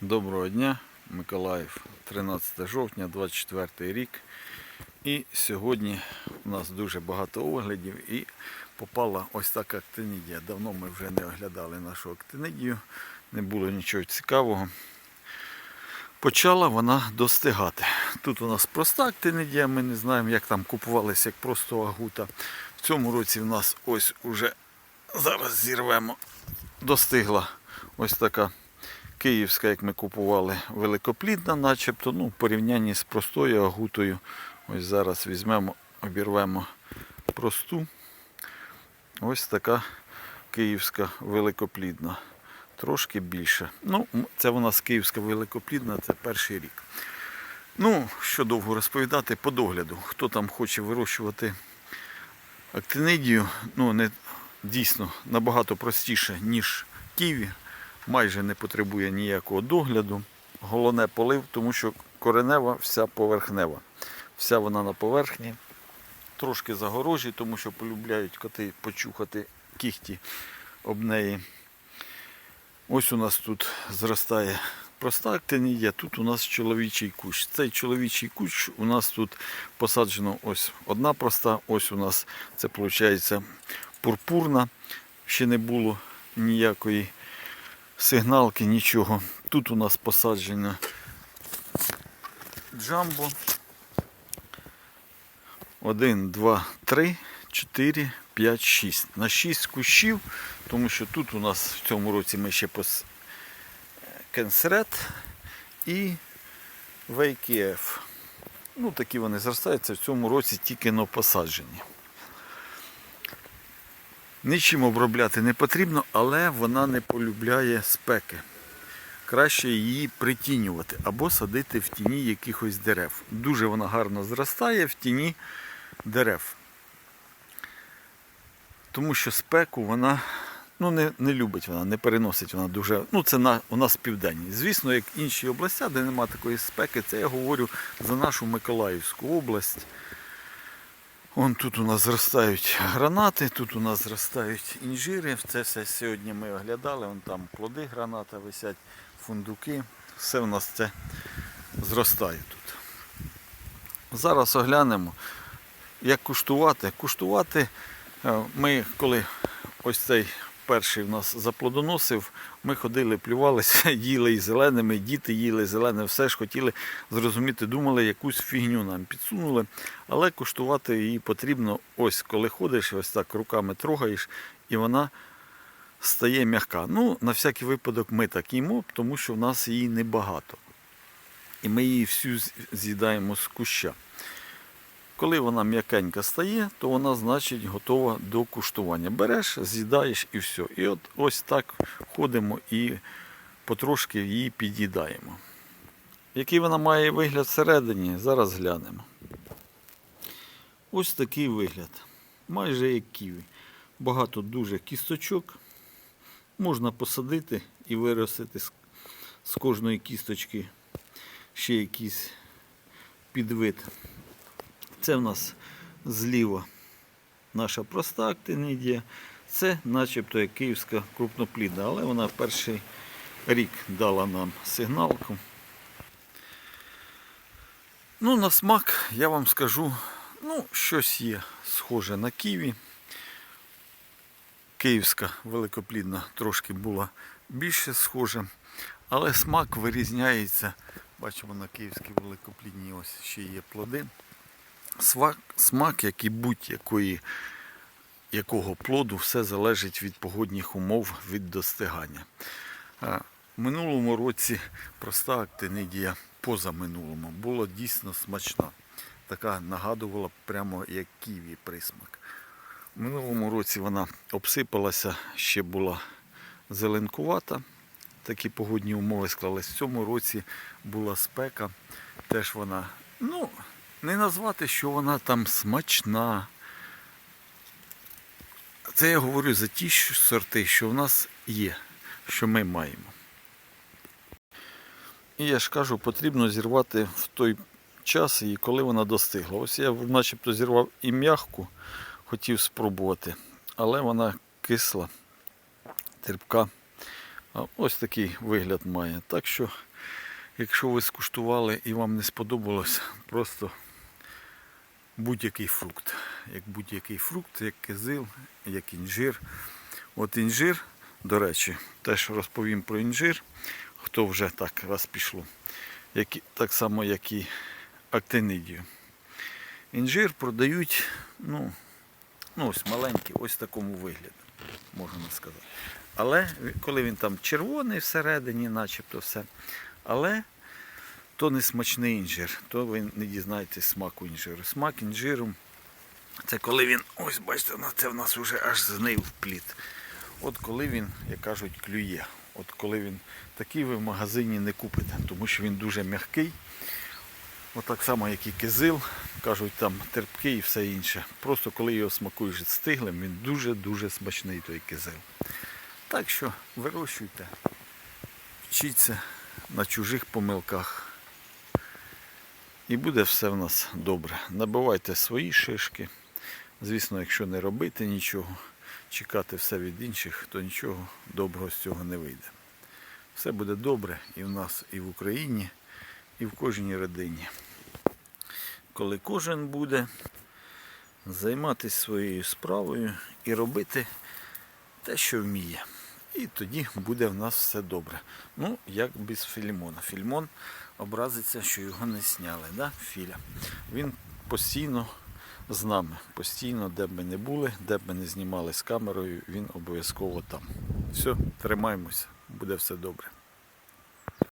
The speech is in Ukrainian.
Доброго дня, Миколаїв, 13 жовтня, 24 рік. І сьогодні у нас дуже багато оглядів і попала ось така актинідія. Давно ми вже не оглядали нашу актинидію, не було нічого цікавого. Почала вона достигати. Тут у нас проста актинидія, ми не знаємо, як там купувалися як просто агута. В цьому році в нас ось уже зараз зірвемо, достигла ось така київська, як ми купували, великоплідна, начебто, ну, в порівнянні з простою агутою. Ось зараз візьмемо, обірвемо просту. Ось така київська великоплідна. Трошки більше. Ну, це у нас київська великоплідна, це перший рік. Ну, що довго розповідати по догляду. Хто там хоче вирощувати актинидію, ну, не, дійсно набагато простіше, ніж ківі. Майже не потребує ніякого догляду. Головне полив, тому що коренева вся поверхнева. Вся вона на поверхні. Трошки загорожі, тому що полюбляють коти почухати кіхті об неї. Ось у нас тут зростає проста актинідія, тут у нас чоловічий кущ. Цей чоловічий кущ у нас тут посаджено ось одна проста, ось у нас це виходить пурпурна. Ще не було ніякої сигналки, нічого. Тут у нас посаджено джамбо. Один, два, три, чотири, п'ять, шість. На шість кущів, тому що тут у нас в цьому році ми ще пос... кенсрет і вейкіф. Ну, такі вони зростаються в цьому році тільки но посаджені. Нічим обробляти не потрібно, але вона не полюбляє спеки. Краще її притінювати або садити в тіні якихось дерев. Дуже вона гарно зростає в тіні дерев. Тому що спеку вона ну, не, не любить, вона не переносить вона дуже. Ну, це на, у нас південні. Звісно, як інші області, де немає такої спеки, це я говорю за нашу Миколаївську область. Вон тут у нас зростають гранати, тут у нас зростають інжири. Це все сьогодні ми оглядали. Вон там плоди граната висять, фундуки. Все у нас це зростає тут. Зараз оглянемо, як куштувати. Куштувати е, ми, коли ось цей перший в нас заплодоносив, ми ходили, плювалися, їли і зеленими, діти їли зелене, все ж хотіли зрозуміти, думали, якусь фігню нам підсунули. Але куштувати її потрібно ось коли ходиш, ось так руками трогаєш, і вона стає м'яка. Ну, на всякий випадок ми так їмо, тому що в нас її небагато. І ми її всю з'їдаємо з куща. Коли вона м'якенька стає, то вона значить готова до куштування. Береш, з'їдаєш і все. І от ось так ходимо і потрошки її під'їдаємо. Який вона має вигляд всередині, зараз глянемо. Ось такий вигляд. Майже як ківі. Багато дуже кісточок. Можна посадити і виростити з, кожної кісточки ще якийсь підвид. Це в нас зліва наша проста актинидія. Це начебто як київська крупноплідна, але вона перший рік дала нам сигналку. Ну, на смак я вам скажу, ну, щось є схоже на ківі. Київська великоплідна трошки була більше схожа, але смак вирізняється. Бачимо на київській великоплідній ось ще є плоди. Смак, смак як і будь-якої якого плоду, все залежить від погодних умов, від достигання. В минулому році проста актинидія позаминулому була дійсно смачна. Така нагадувала прямо як ківі присмак. У минулому році вона обсипалася, ще була зеленкувата. Такі погодні умови склались. В цьому році була спека. Теж вона, ну, не назвати, що вона там смачна. Це я говорю за ті сорти, що в нас є, що ми маємо. І я ж кажу, потрібно зірвати в той час, і коли вона достигла. Ось я начебто зірвав і м'ягку, хотів спробувати, але вона кисла, терпка. Ось такий вигляд має. Так що, якщо ви скуштували і вам не сподобалось, просто будь-який фрукт. Як будь-який фрукт, як кизил, як інжир. От інжир, до речі, теж розповім про інжир, хто вже так раз пішло. Як, так само, як і актинидію. Інжир продають, ну, ну ось маленький, ось в такому вигляді, можна сказати. Але коли він там червоний всередині, начебто все. Але то не смачний інжир, то ви не дізнаєтесь смаку інжиру. Смак інжиру це коли він, ось бачите, це в нас вже аж знив плід. От коли він, як кажуть, клює. От коли він такий ви в магазині не купите, тому що він дуже м'який. От так само, як і кизил, кажуть, там терпкий і все інше. Просто коли його смакуєш стиглим, він дуже-дуже смачний той кизил. Так що вирощуйте, вчіться на чужих помилках. І буде все в нас добре. Набивайте свої шишки. Звісно, якщо не робити нічого, чекати все від інших, то нічого доброго з цього не вийде. Все буде добре і в нас, і в Україні, і в кожній родині. Коли кожен буде займатися своєю справою і робити те, що вміє. І тоді буде в нас все добре. Ну, як без Філімона. Філімон образиться, що його не сняли. Да? Філя. Він постійно з нами. Постійно, де б ми не були, де б ми не знімали з камерою, він обов'язково там. Все, тримаємося, буде все добре.